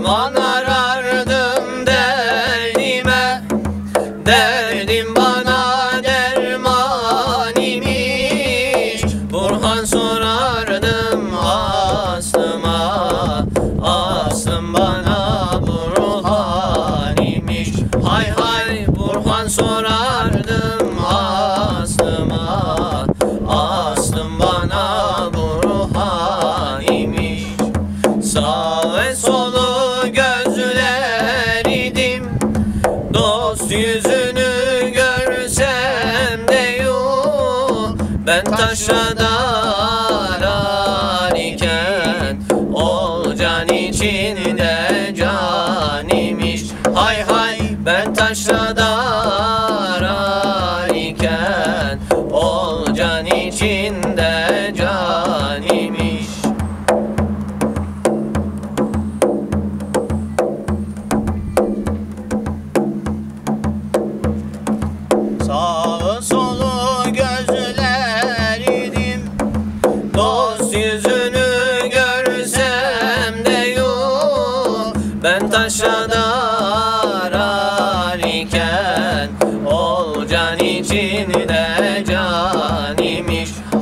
Derman arardım derdime. Derdim bana derman imiş. Burhan sorardım aslıma Aslım bana Burhan imiş. Hay hay Burhan sorardım aslıma Aslım bana Burhan imiş. Sağ ve solu yüzünü görsem de yok Ben taşrada arar iken Ol can içinde can imiş. Hay hay ben taşrada arar iken Ol can içinde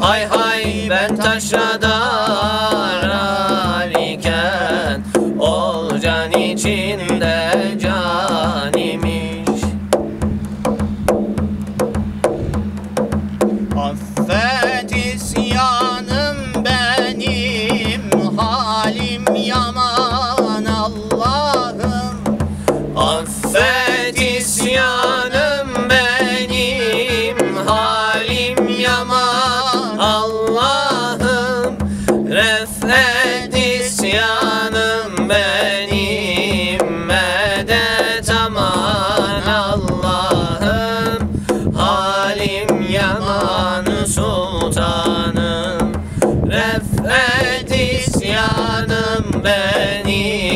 Hay hay ben taşrada Allah'ım Refet isyanım benim. Medet aman Allah'ım Halim yaman sultanım. Refet isyanım benim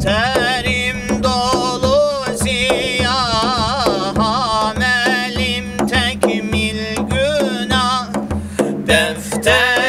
Defterim dolu siyah Amelim tekmil günah. Defterim